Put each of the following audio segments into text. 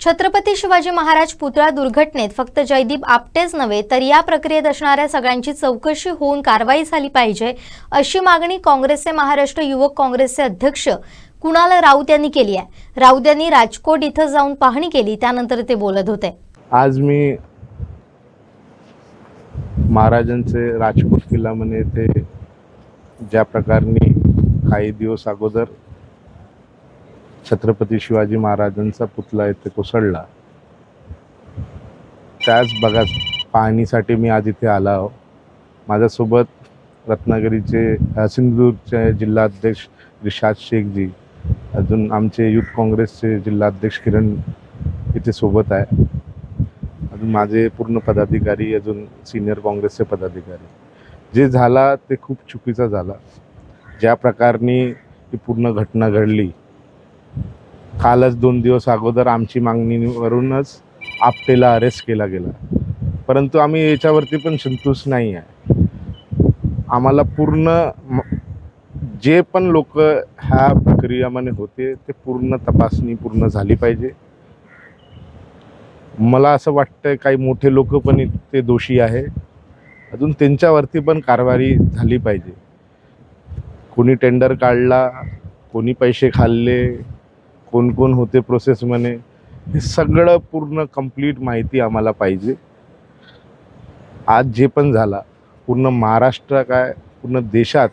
छत्रपती शिवाजी महाराज पुतळा दुर्घटनेत फक्त जयदीप आपटेच नव्हे तर या प्रक्रियेत असणाऱ्या सगळ्यांची चौकशी होऊन कारवाई झाली पाहिजे अशी मागणी काँग्रेसचे महाराष्ट्र युवक काँग्रेसचे अध्यक्ष कुणाल राऊत यांनी केली आहे. राऊत यांनी राजकोट इथं जाऊन पाहणी केली त्यानंतर ते बोलत होते. आज मी महाराजांचे राजकोट किल्ला म्हणे ते ज्या प्रकारने काही दिवस अगोदर छत्रपती शिवाजी महाराजांचा पुतळा इथे कोसळला. त्याच बघा पाहणीसाठी मी आज इथे आला आहो. माझ्यासोबत रत्नागिरीचे सिंधुदुर्गचे जिल्हाध्यक्ष रिशाद शेखजी अजून आमचे युथ काँग्रेसचे जिल्हाध्यक्ष किरण इथे सोबत आहे. अजून माझे पूर्ण पदाधिकारी अजून सिनियर काँग्रेसचे पदाधिकारी. जे झाला ते खूप चुकीचा झाला. ज्या प्रकारने ही पूर्ण घटना घडली कालच दोन दिवस अगोदर आमची मागणीवरूनच आपटेला अरेस्ट केला गेला. परंतु आम्ही याच्यावरती पण संतुष्ट नाही आहे. आम्हाला पूर्ण जे पण लोक ह्या प्रक्रियामध्ये होते ते पूर्ण तपासणी पूर्ण झाली पाहिजे. मला असं वाटतं काही मोठे लोक पण ते दोषी आहे. अजून त्यांच्यावरती पण कारवाई झाली पाहिजे. कोणी टेंडर काढला कोणी पैसे खाल्ले कोण कोण होते प्रोसेसमध्ये हे सगळं पूर्ण कंप्लीट माहिती आम्हाला पाहिजे. आज जे पण झाला पूर्ण महाराष्ट्र काय पूर्ण देशात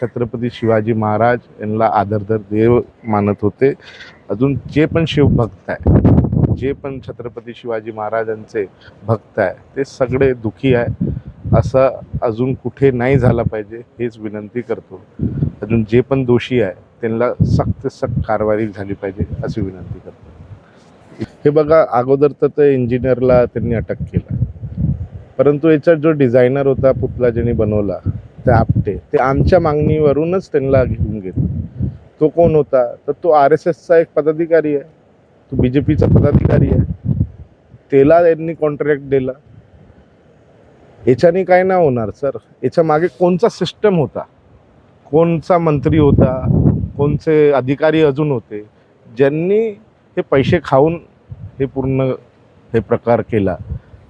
छत्रपती शिवाजी महाराज यांना आदरधर देव मानत होते. अजून जे पण शिवभक्त आहे जे पण छत्रपती शिवाजी महाराजांचे भक्त आहे ते सगळे दुखी आहे. असं अजून कुठे नाही झालं पाहिजे हेच विनंती करतो. अजून जे पण दोषी आहे त्यांना सक्त सक्त कारवाई झाली पाहिजे अशी विनंती करतो. हे बघा अगोदर तर ते इंजिनियरला त्यांनी अटक केला. परंतु याचा जो डिझायनर होता पुतला ज्यांनी बनवला ते आपटे. ते आमच्या मागणीवरूनच त्यांना घेऊन गेले. तो कोण होता? तर तो आर एस एसचा एक पदाधिकारी आहे. तो बी जे पीचा पदाधिकारी आहे. त्याला यांनी कॉन्ट्रॅक्ट दिला. याच्याने काय नाही होणार सर. याच्या मागे कोणचा सिस्टम होता? कोणचा मंत्री होता? कोणचे अधिकारी अजून होते ज्यांनी हे पैसे खाऊन हे पूर्ण हे प्रकार केला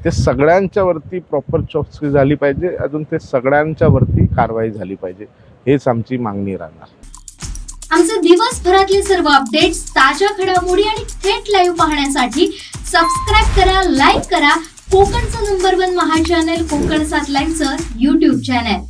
ते सगळ्यांच्यावरती प्रॉपर चौकशी झाली पाहिजे अजून ते सगळ्यांच्यावरती कारवाई झाली पाहिजे हेच आमची मागणी राहणार. आमचे दिवसभरातले सर्व अपडेट्स ताज्या घडामोडी आणि थेट लाईव्ह पाहण्यासाठी सबस्क्राईब करा लाईक करा. कोकणचं नंबर वन महा चॅनल कोकण सात लाईव्हचं युट्यूब चॅनल